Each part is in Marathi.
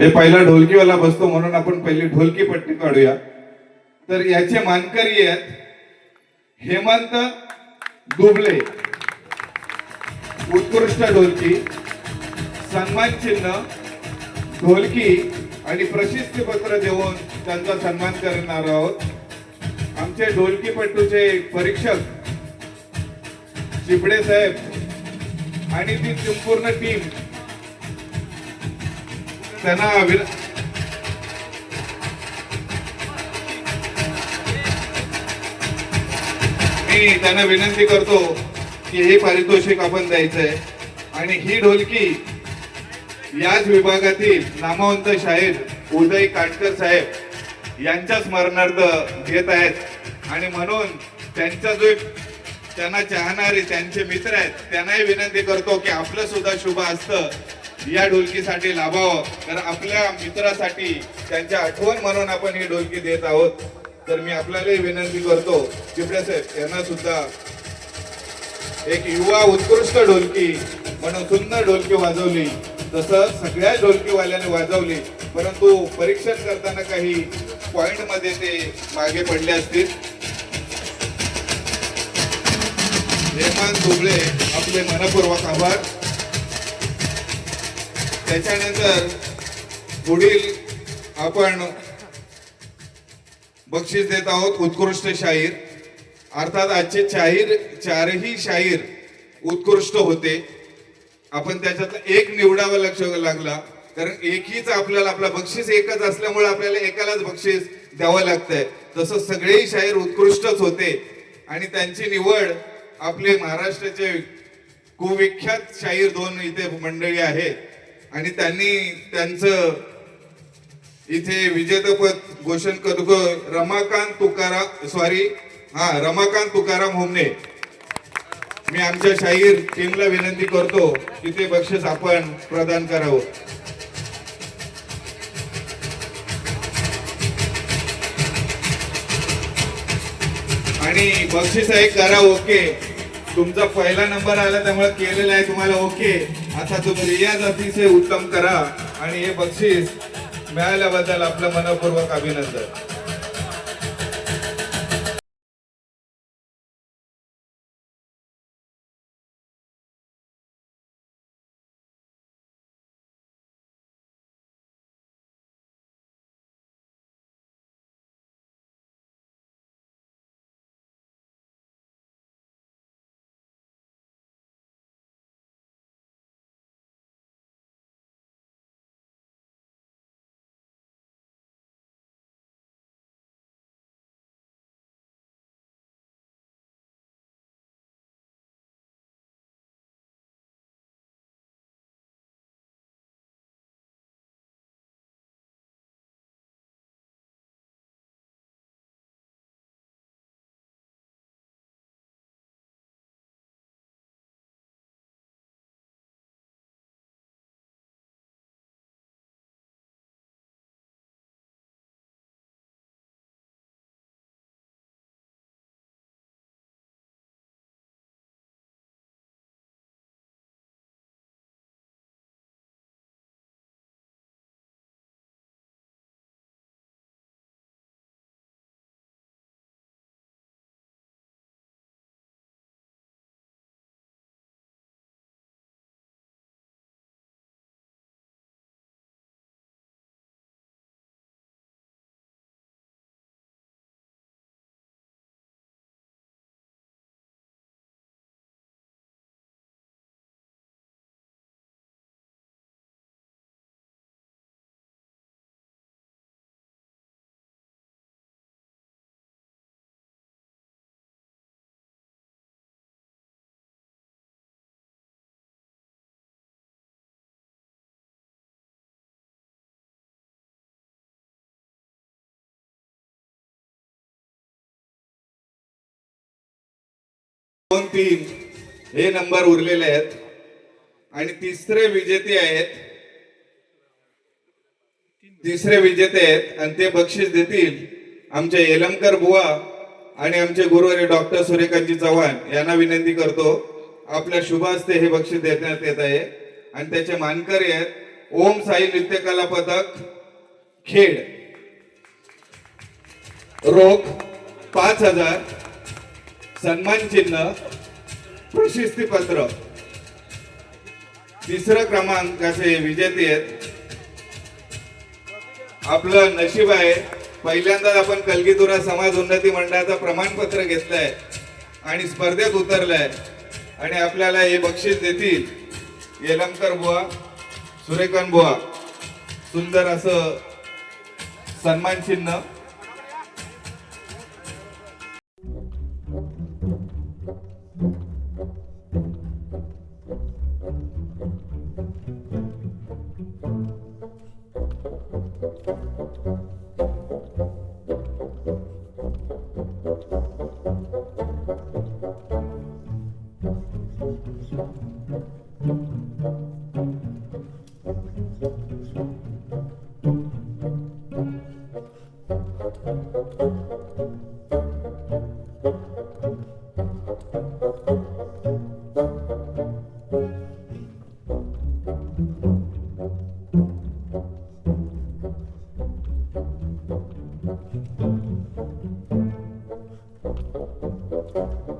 हे पहिला ढोलकीवाला बसतो म्हणून आपण पहिली ढोलकी पट्टी काढूया. तर याचे मानकरी आहेत हेमंत दुबले. उत्कृष्ट ढोलकी सन्मान चिन्ह ढोलकी आणि प्रशस्तीपत्र देऊन त्यांचा सन्मान करणार आहोत. आमचे ढोलकीपट्टूचे परीक्षक चिबडे साहेब आणि ती संपूर्ण टीम त्यांना विरा मी त्यांना विनंती करतो की हे पारितोषिक आपण द्यायचंय. आणि ही ढोलकी याच विभागातील नामवंत शाहीर उदय काटकर साहेब यांच्या स्मरणार्थ घेत आहेत. आणि म्हणून त्यांचा जो त्यांना चाहणारे त्यांचे मित्र आहेत त्यांनाही विनंती करतो की आपलं सुद्धा शुभ असतं. या ढोलकीसाठी लाभावं. तर आपल्या मित्रासाठी त्यांच्या आठवण म्हणून आपण ही ढोलकी देत आहोत. तर मी आपल्यालाही विनंती करतो चिपडे साहेब यांना सुद्धा एक युवा उत्कृष्ट ढोलकी म्हणून सुंदर ढोलकी वाजवली. तसं सगळ्या ढोलकीवाल्याने वाजवली परंतु परीक्षण करताना काही पॉइंटमध्ये ते मागे पडले असतील. हेमंत दुबळे आपले मनपूर्वक आभार. त्याच्यानंतर पुढील आपण बक्षीस देत आहोत उत्कृष्ट शाहीर. अर्थात आजचे शाहीर चारही शाहीर उत्कृष्ट होते. आपण त्याच्यात एक निवडावा लक्ष लागला. कारण एकहीच आपल्याला आपला बक्षीस एकच असल्यामुळे आपल्याला एकालाच बक्षीस द्यावं लागतंय. तसं सगळेही शाहीर उत्कृष्टच होते. आणि त्यांची निवड आपले महाराष्ट्राचे कुविख्यात शाहीर दोन इथे मंडळी आहेत आणि त्यांनी त्यांचं इथे विजेतपद घोषण करतो. रमाकांत तुकाराम सॉरी हा रमाकांत तुकाराम होमने. मी आमच्या शाहीर टीमला विनंती करतो की ते बक्षीस आपण प्रदान करावं. आणि बक्षीस आहे करा ओके. तुमचा पहिला नंबर आला त्यामुळे केलेला आहे तुम्हाला ओके. आता तुम्ही रियाज अतिशय उत्तम करा. आणि हे बक्षीस मिळाल्याबद्दल आपलं मनपूर्वक अभिनंदन. दोन तीन हे नंबर उरलेले आहेत. आणि तिसरे विजेते आहेत. तिसरे विजेते आहेत आणि ते बक्षीस देतील आमचे येलमकर बुवा आणि आमचे गुरुवारी डॉक्टर सूर्यकांतजी चव्हाण यांना विनंती करतो. आपल्या शुभ हस्ते हे बक्षीस देण्यात येत आहे. आणि त्याचे मानकरी आहेत. ओम साई नृत्य कला पथक खेड रोख पाच हजार. सन्मान चिन्ह प्रशस्तीपत्र. तिसरं क्रमांकाचे विजेते आहेत. आपलं नशीब आहे. पहिल्यांदाच आपण कलगीतुरा समाज उन्नती मंडळाचं प्रमाणपत्र घेतलंय आणि स्पर्धेत उतरलंय. आणि आपल्याला हे बक्षीस देतील येलमकर बुवा सुरेखन बुवा. सुंदर असं सन्मान चिन्ह. Música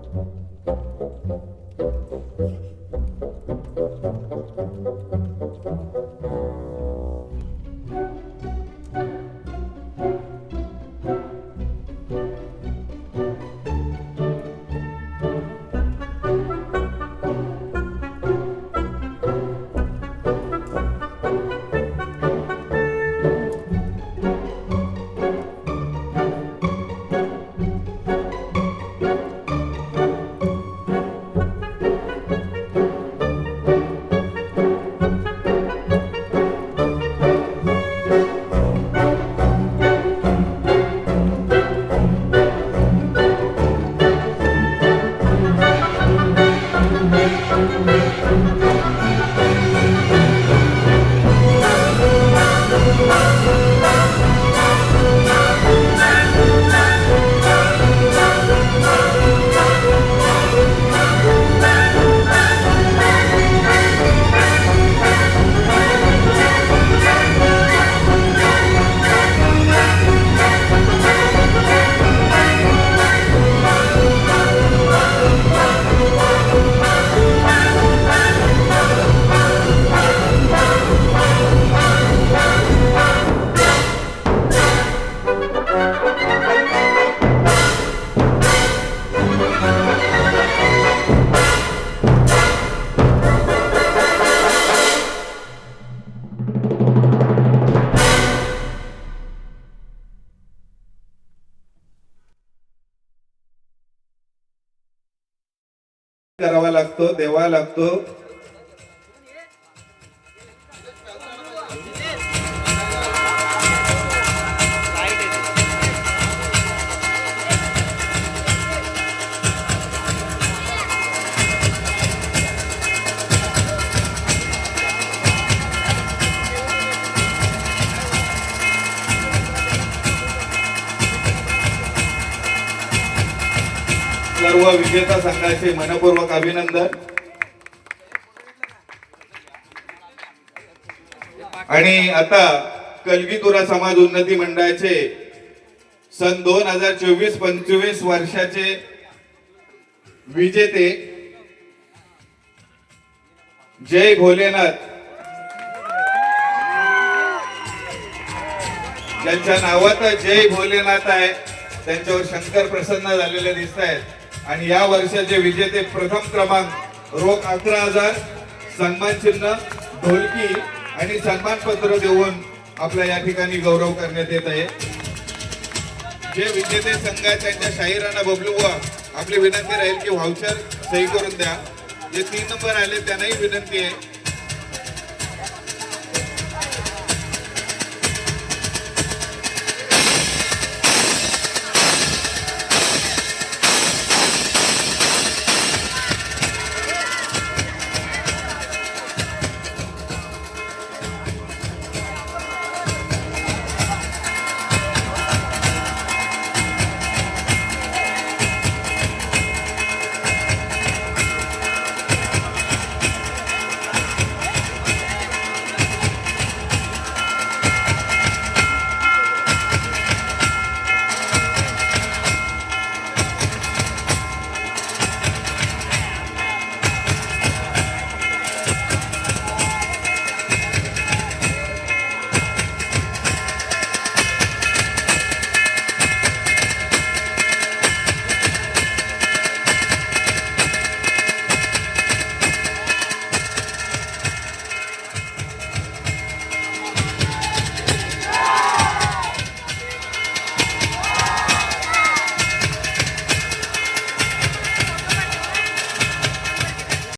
करावा लागतो द्यावा लागतो. विजेता संघाचे मनपूर्वक अभिनंदन. आणि आता कलगीतुरा समाज उन्नती मंडळाचे सन दोन हजार चोवीस पंचवीस वर्षाचे विजेते जय भोलेनाथ. ज्यांच्या नावात जय भोलेनाथ आहे त्यांच्यावर शंकर प्रसन्न झालेले दिसत आहेत आणि या वर्षाचे विजेते प्रथम क्रमांक रोख अकरा हजार सन्मान चिन्ह ढोलकी आणि सन्मानपत्र देऊन आपल्या या ठिकाणी गौरव करण्यात येत आहे. जे विजेते संघ आहेत त्यांच्या शाहिरांना बबलू व आपली विनंती राहील की व्हाउचर सही करून द्या. जे तीन नंबर आले त्यांनाही विनंती आहे.